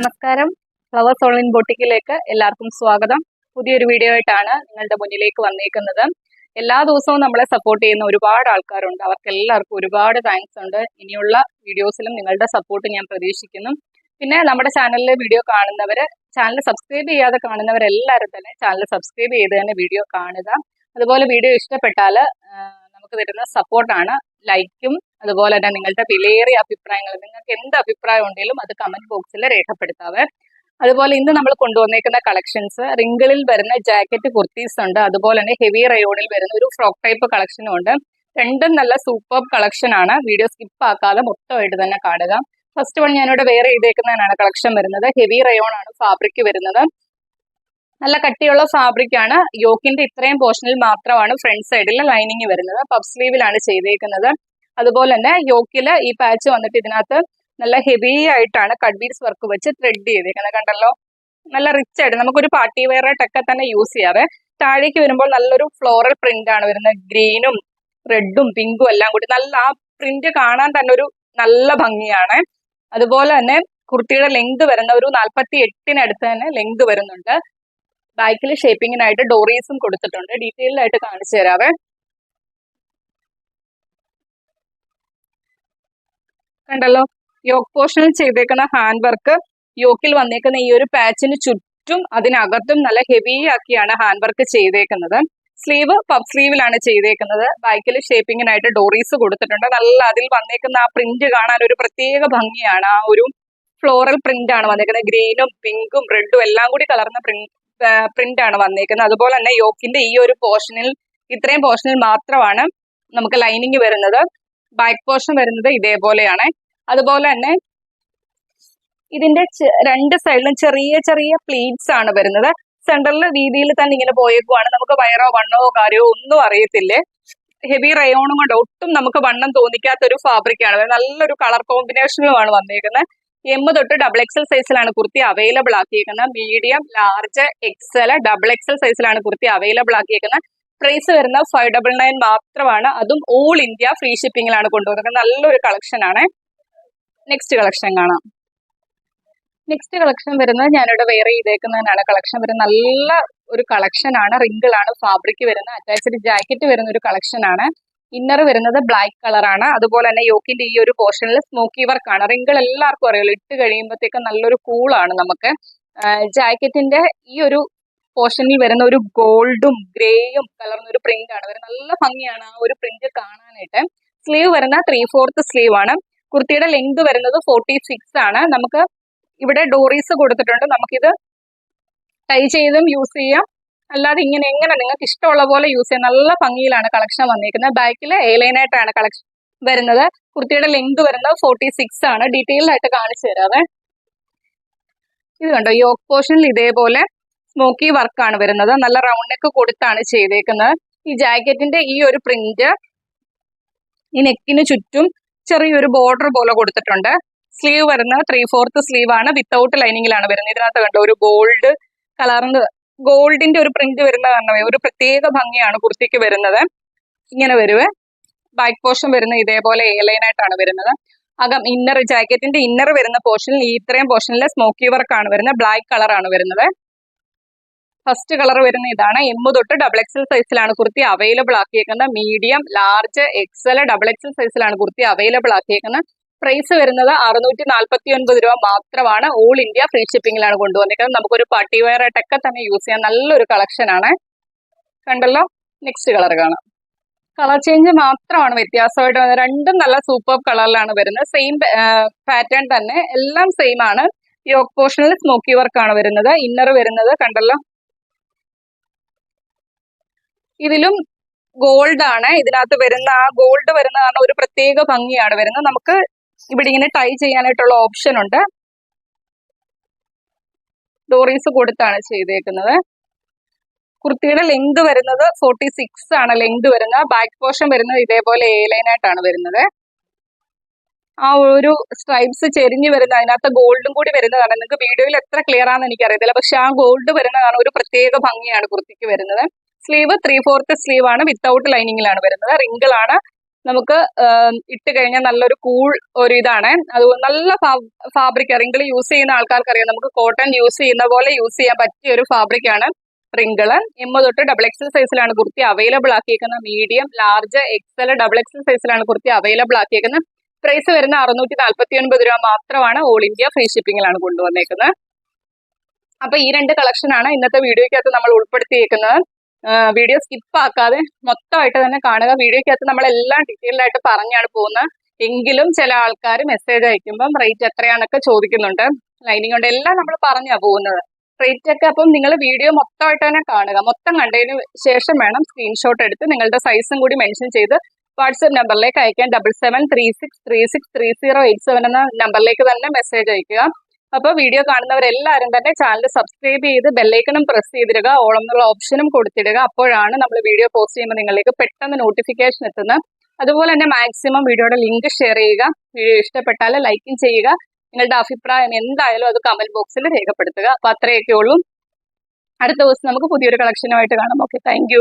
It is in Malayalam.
നമസ്കാരം. ഫ്ലവേഴ്സ് ഓൺലൈൻ ബോട്ടിക്കിലേക്ക് എല്ലാവർക്കും സ്വാഗതം. പുതിയൊരു വീഡിയോ ആയിട്ടാണ് നിങ്ങളുടെ മുന്നിലേക്ക് വന്നേക്കുന്നത്. എല്ലാ ദിവസവും നമ്മളെ സപ്പോർട്ട് ചെയ്യുന്ന ഒരുപാട് ആൾക്കാരുണ്ട്. അവർക്ക് എല്ലാവർക്കും ഒരുപാട് താങ്ക്സ് ഉണ്ട്. ഇനിയുള്ള വീഡിയോസിലും നിങ്ങളുടെ സപ്പോർട്ട് ഞാൻ പ്രതീക്ഷിക്കുന്നു. പിന്നെ നമ്മുടെ ചാനലിലെ വീഡിയോ കാണുന്നവര് ചാനൽ സബ്സ്ക്രൈബ് ചെയ്യാതെ കാണുന്നവരെല്ലാവരും തന്നെ ചാനൽ സബ്സ്ക്രൈബ് ചെയ്ത് തന്നെ വീഡിയോ കാണുക. അതുപോലെ വീഡിയോ ഇഷ്ടപ്പെട്ടാൽ നമുക്ക് തരുന്ന സപ്പോർട്ടാണ് ലൈക്കും അതുപോലെ തന്നെ നിങ്ങളുടെ വിലയേറിയ അഭിപ്രായങ്ങൾ നിങ്ങൾക്ക് എന്ത് അഭിപ്രായം ഉണ്ടെങ്കിലും അത് കമന്റ് ബോക്സിൽ രേഖപ്പെടുത്താവേ. അതുപോലെ ഇന്ന് നമ്മൾ കൊണ്ടുവന്നേക്കുന്ന കളക്ഷൻസ് റിങ്കിളിൽ വരുന്ന ജാക്കറ്റ് കുർത്തീസ് ഉണ്ട്. അതുപോലെ തന്നെ ഹെവി റയോണിൽ വരുന്ന ഒരു ഫ്രോക്ക് ടൈപ്പ് കളക്ഷനും ഉണ്ട്. രണ്ടും നല്ല സൂപ്പർ കളക്ഷൻ ആണ്. വീഡിയോ സ്കിപ്പ് ആക്കാതെ മൊത്തമായിട്ട് തന്നെ കാണുക. ഫസ്റ്റ് വൺ ഞാനിവിടെ വേറെ ചെയ്തേക്കുന്നതിനാണ് കളക്ഷൻ വരുന്നത്. ഹെവി റയോൺ ആണ് ഫാബ്രിക് വരുന്നത്. നല്ല കട്ടിയുള്ള ഫാബ്രിക് ആണ് യോക്കിന്റെ ഇത്രയും പോർഷനിൽ മാത്രമാണ് ഫ്രണ്ട് സൈഡിൽ ലൈനിങ് വരുന്നത്. പബ് സ്ലീവിലാണ് ചെയ്തേക്കുന്നത്. അതുപോലെ തന്നെ യോക്കിൽ ഈ പാച്ച് വന്നിട്ട് ഇതിനകത്ത് നല്ല ഹെവി ആയിട്ടാണ് കഡ്ബീഡ്സ് വർക്ക് വെച്ച് ത്രെഡ് ചെയ്തേക്കുന്നത്. കണ്ടല്ലോ? നല്ല റിച്ച് ആയിട്ട് നമുക്കൊരു പാർട്ടി വെയർ ആയിട്ടൊക്കെ തന്നെ യൂസ് ചെയ്യാറ് താഴേക്ക് വരുമ്പോൾ നല്ലൊരു ഫ്ലോറൽ പ്രിന്റ് ആണ് വരുന്നത്. ഗ്രീനും റെഡും പിങ്കും എല്ലാം കൂടി നല്ല ആ പ്രിന്റ് കാണാൻ തന്നെ ഒരു നല്ല ഭംഗിയാണ്. അതുപോലെ തന്നെ കുർത്തിയുടെ ലെങ്ത് വരുന്ന ഒരു നാൽപ്പത്തി എട്ടിനടുത്ത് തന്നെ ലെങ്ത് വരുന്നുണ്ട്. ബാക്കിൽ ഷേപ്പിങ്ങിനായിട്ട് ഡോറീസും കൊടുത്തിട്ടുണ്ട്. ഡീറ്റെയിൽ ആയിട്ട് കാണിച്ചു തരാവേ. കണ്ടല്ലോ? യോക്ക് പോർഷനിൽ ചെയ്തേക്കുന്ന ഹാൻഡ് വർക്ക് യോക്കിൽ വന്നേക്കുന്ന ഈ ഒരു പാച്ചിന് ചുറ്റും അതിനകത്തും നല്ല ഹെവി ആക്കിയാണ് ഹാൻഡ് വർക്ക് ചെയ്തേക്കുന്നത്. സ്ലീവ് പബ് സ്ലീവിലാണ് ചെയ്തേക്കുന്നത്. ബാക്കിൽ ഷേപ്പിങ്ങിനായിട്ട് ഡോറീസ് കൊടുത്തിട്ടുണ്ട്. നല്ല അതിൽ വന്നേക്കുന്ന ആ പ്രിന്റ് കാണാൻ ഒരു പ്രത്യേക ഭംഗിയാണ്. ആ ഒരു ഫ്ലോറൽ പ്രിന്റ് ആണ് വന്നേക്കുന്നത്. ഗ്രീനും പിങ്കും റെഡും എല്ലാം കൂടി കലർന്ന പ്രിന്റ് ആണ് വന്നേക്കുന്നത്. അതുപോലെ തന്നെ യോക്കിന്റെ ഈ ഒരു പോർഷനിൽ ഇത്രയും പോർഷനിൽ മാത്രമാണ് നമുക്ക് ലൈനിങ് വരുന്നത്. ബാക്ക് പോർഷൻ വരുന്നത് ഇതേപോലെയാണ്. അതുപോലെ തന്നെ ഇതിന്റെ രണ്ട് സൈഡിലും ചെറിയ ചെറിയ പ്ലീറ്റ്സ് ആണ് വരുന്നത്. സെന്ററിൽ രീതിയിൽ തന്നെ ഇങ്ങനെ പോയേക്കുവാണ്. നമുക്ക് വയറോ വണ്ണോ കാര്യമോ ഒന്നും അറിയത്തില്ലേ? ഹെവി റയോണും കൊണ്ട് ഒട്ടും നമുക്ക് വണ്ണം തോന്നിക്കാത്ത ഒരു ഫാബ്രിക് ആണ് നല്ലൊരു കളർ കോമ്പിനേഷനുമാണ് വന്നേക്കുന്നത്. എം തൊട്ട് ഡബിൾ എക്സൽ സൈസിലാണ് kurti available ആക്കിയേക്കുന്നത്. Medium large XL double XL സൈസിലാണ് കുർത്തി അവൈലബിൾ ആക്കിയേക്കുന്നത്. പ്രൈസ് വരുന്ന ഫൈവ് ഡബിൾ നയൻ മാത്രമാണ്. അതും ഓൾ ഇന്ത്യ ഫ്രീ ഷിപ്പിംഗിലാണ് കൊണ്ടുവന്നത്. നല്ലൊരു കളക്ഷൻ ആണ്. നെക്സ്റ്റ് കളക്ഷൻ കാണാം. നെക്സ്റ്റ് കളക്ഷൻ വരുന്നത് ഞാനിവിടെ വേറെ ചെയ്തേക്കുന്നതിനാണ്. കളക്ഷൻ വരുന്നത് നല്ല ഒരു കളക്ഷൻ ആണ്. റിങ്കിൾ ആണ് ഫാബ്രിക് വരുന്ന അറ്റാച്ച്ഡ് ജാക്കറ്റ് വരുന്ന ഒരു കളക്ഷൻ ആണ്. ഇന്നർ വരുന്നത് ബ്ലാക്ക് കളറാണ് അതുപോലെ തന്നെ യോക്കിന്റെ ഈ ഒരു പോർഷനിൽ സ്മോക്കി വർക്കാണ് റിങ്കിൾ എല്ലാവർക്കും അറിയാലോ. ഇട്ട് കഴിയുമ്പോഴത്തേക്ക് നല്ലൊരു കൂളാണ് നമുക്ക്. ജാക്കറ്റിന്റെ ഈ ഒരു പോർഷനിൽ വരുന്ന ഒരു ഗോൾഡും ഗ്രേയും കലർന്ന ഒരു പ്രിന്റ് ആണ്. വരുന്നത് നല്ല ഭംഗിയാണ് ആ ഒരു പ്രിന്റ് കാണാനായിട്ട്. സ്ലീവ് വരുന്ന ത്രീ ഫോർത്ത് സ്ലീവ് ആണ്. കുർത്തിയുടെ ലെങ്ത് വരുന്നത് ഫോർട്ടി സിക്സ് ആണ്. നമുക്ക് ഇവിടെ ഡോറീസ് കൊടുത്തിട്ടുണ്ട്. നമുക്കിത് ടൈ ചെയ്തും യൂസ് ചെയ്യാം. അല്ലാതെ ഇങ്ങനെ എങ്ങനെ നിങ്ങൾക്ക് ഇഷ്ടമുള്ള പോലെ യൂസ് ചെയ്യാം നല്ല ഭംഗിയിലാണ് കളക്ഷൻ വന്നിരിക്കുന്നത്. ബാക്കിൽ ഏലൈനായിട്ടാണ് കളക്ഷൻ വരുന്നത്. കുർത്തിയുടെ ലെങ്ത് വരുന്നത് ഫോർട്ടി സിക്സ് ആണ്. ഡീറ്റെയിൽഡ് ആയിട്ട് കാണിച്ചു തരാവേ. ഇത് കണ്ടോ? യോക്ക് പോർഷനിൽ ഇതേപോലെ സ്മോക്കി വർക്കാണ് വരുന്നത്. നല്ല റൗണ്ട് നെക്ക് കൊടുത്താണ് ചെയ്തേക്കുന്നത്. ഈ ജാക്കറ്റിന്റെ ഈ ഒരു പ്രിന്റ് ഈ നെക്കിന് ചുറ്റും ചെറിയൊരു ബോർഡർ പോലെ കൊടുത്തിട്ടുണ്ട്. സ്ലീവ് വരുന്നത് ത്രീ ഫോർത്ത് സ്ലീവ് ആണ് വിത്തൗട്ട് ലൈനിങ്ങിലാണ് വരുന്നത്. ഇതിനകത്ത് കണ്ടോ? ഒരു ഗോൾഡ് കളറിന് ഗോൾഡിന്റെ ഒരു പ്രിന്റ് വരുന്ന കാരണമേ ഒരു പ്രത്യേക ഭംഗിയാണ് കുർത്തിക്ക് വരുന്നത്. ഇങ്ങനെ വരുവേ. ബാക്ക് പോർഷൻ വരുന്ന ഇതേപോലെ ഏലൈനായിട്ടാണ് വരുന്നത്. അകം ഇന്നർ ജാക്കറ്റിന്റെ ഇന്നർ വരുന്ന പോർഷനിൽ ഈ ഇത്രയും പോർഷനിൽ സ്മോക്കി വർക്ക് ആണ് വരുന്നത്. ബ്ലാക്ക് കളർ ആണ് വരുന്നത്. ഫസ്റ്റ് കളർ വരുന്ന ഇതാണ്. എം തൊട്ട് ഡബിൾ എക്സൽ സൈസിലാണ് kurti available ആക്കിയേക്കുന്നത്. Medium large XL double XL സൈസിലാണ് കുർത്തി അവൈലബിൾ ആക്കിയേക്കുന്നത്. പ്രൈസ് വരുന്നത് അറുന്നൂറ്റി നാൽപ്പത്തി ഒൻപത് രൂപ മാത്രമാണ് ഓൾ ഇന്ത്യ ഫ്രീ ഷിപ്പിംഗിലാണ് കൊണ്ടുവന്നിരിക്കുന്നത് നമുക്കൊരു പാർട്ടി വെയർ ആയിട്ടൊക്കെ തന്നെ യൂസ് ചെയ്യാൻ നല്ലൊരു കളക്ഷൻ ആണ്. കണ്ടല്ലോ? നെക്സ്റ്റ് കളർ കാണാം. കളർ ചേഞ്ച് മാത്രമാണ് വ്യത്യാസമായിട്ട് വരുന്നത്. രണ്ടും നല്ല സൂപ്പർ കളറിലാണ് വരുന്നത്. സെയിം പാറ്റേൺ തന്നെ. എല്ലാം സെയിം ആണ്. യോക്ക് പോർഷനിൽ സ്മോക്കി വർക്കാണ് വരുന്നത്. ഇന്നർ വരുന്നത് കണ്ടല്ലോ? ഇതിലും ഗോൾഡ് ആണ്. ഇതിനകത്ത് വരുന്ന ആ ഗോൾഡ് വരുന്ന കാരണം ഒരു പ്രത്യേക ഭംഗിയാണ് വരുന്നത്. നമുക്ക് ഇവിടെ ഇങ്ങനെ ടൈ ചെയ്യാനായിട്ടുള്ള ഓപ്ഷൻ ഉണ്ട്. ഡോറീസ് കൊടുത്താണ് ചെയ്തേക്കുന്നത്. കുർത്തിയുടെ ലെങ്ത് വരുന്നത് ഫോർട്ടി സിക്സ് ആണ് ലെങ്ത് വരുന്നത്. ബാക്ക് പോർഷൻ വരുന്നത് ഇതേപോലെ എ ലൈനായിട്ടാണ് വരുന്നത്. ആ ഒരു സ്ട്രൈപ്സ് ചെരിഞ്ഞ് വരുന്ന അതിനകത്ത് ഗോൾഡും കൂടി വരുന്നതാണ്. നിങ്ങൾക്ക് വീഡിയോയിൽ എത്ര ക്ലിയർ ആണെന്ന് എനിക്കറിയത്തില്ല. പക്ഷെ ആ ഗോൾഡ് വരുന്നതാണ് ഒരു പ്രത്യേക ഭംഗിയാണ് കുർത്തിക്ക് വരുന്നത്. സ്ലീവ് ത്രീ ഫോർത്ത് സ്ലീവ് ആണ്. വിത്തൗട്ട് ലൈനിങ്ങിലാണ് വരുന്നത്. റിങ്കിൾ ആണ്. നമുക്ക് ഇട്ട് കഴിഞ്ഞാൽ നല്ലൊരു കൂൾ ഒരു ഇതാണ്. അത് നല്ല ഫാബ്രിക് റിങ്കിൾ യൂസ് ചെയ്യുന്ന ആൾക്കാർക്ക് അറിയാം നമുക്ക് കോട്ടൺ യൂസ് ചെയ്യുന്ന പോലെ യൂസ് ചെയ്യാൻ പറ്റിയ ഒരു ഫാബ്രിക് ആണ് റിങ്കിൾ. എം തൊട്ട് ഡബിൾ എക്സൽ സൈസിലാണ് kurti available ആക്കിയേക്കുന്നത് medium large XL double XL സൈസിലാണ് കുർത്തി അവൈലബിൾ ആക്കിയേക്കുന്നത് പ്രൈസ് വരുന്ന അറുന്നൂറ്റി നാൽപ്പത്തി ഒൻപത് രൂപ മാത്രമാണ് ഓൾ ഇന്ത്യ ഫ്രീ ഷിപ്പിംഗിലാണ് കൊണ്ടുവന്നേക്കുന്നത് അപ്പൊ ഈ രണ്ട് കളക്ഷനാണ് ഇന്നത്തെ വീഡിയോയ്ക്കകത്ത് നമ്മൾ ഉൾപ്പെടുത്തിയേക്കുന്നത്. വീഡിയോ സ്കിപ്പ് ആക്കാതെ മൊത്തമായിട്ട് തന്നെ കാണുക. വീഡിയോക്കകത്ത് നമ്മളെല്ലാം ഡീറ്റെയിൽഡ് ആയിട്ട് പറഞ്ഞാണ് പോകുന്നത്. എങ്കിലും ചില ആൾക്കാർ മെസ്സേജ് അയക്കുമ്പം റേറ്റ് എത്രയാണൊക്കെ ചോദിക്കുന്നുണ്ട്. ലൈനിങ് കൊണ്ട് എല്ലാം നമ്മൾ പറഞ്ഞാ പോകുന്നത്. റേറ്റ് ഒക്കെ അപ്പം നിങ്ങൾ വീഡിയോ മൊത്തമായിട്ട് തന്നെ കാണുക. മൊത്തം കണ്ടതിന് ശേഷം വേണം സ്ക്രീൻഷോട്ട് എടുത്ത് നിങ്ങളുടെ സൈസും കൂടി മെൻഷൻ ചെയ്ത് വാട്സപ്പ് നമ്പറിലേക്ക് അയക്കാൻ. Double seven three six three six three zero eight seven എന്ന നമ്പറിലേക്ക് തന്നെ മെസ്സേജ് അയക്കുക. അപ്പോൾ വീഡിയോ കാണുന്നവരെല്ലാവരും തന്നെ ചാനൽ സബ്സ്ക്രൈബ് ചെയ്ത് ബെല്ലൈക്കണും പ്രസ് ചെയ്തിടുക. ഓളം എന്നുള്ള ഓപ്ഷനും കൊടുത്തിടുക. അപ്പോഴാണ് നമ്മൾ വീഡിയോ പോസ്റ്റ് ചെയ്യുമ്പോൾ നിങ്ങളിലേക്ക് പെട്ടെന്ന് നോട്ടിഫിക്കേഷൻ എത്തുന്നത്. അതുപോലെ തന്നെ മാക്സിമം വീഡിയോയുടെ ലിങ്ക് ഷെയർ ചെയ്യുക. വീഡിയോ ഇഷ്ടപ്പെട്ടാൽ ലൈക്കും ചെയ്യുക. നിങ്ങളുടെ അഭിപ്രായം എന്തായാലും അത് കമന്റ് ബോക്സിൽ രേഖപ്പെടുത്തുക. അപ്പൊ അത്രയൊക്കെ ഉള്ളൂ. അടുത്ത ദിവസം നമുക്ക് പുതിയൊരു കളക്ഷനുമായിട്ട് കാണാം. Okay thank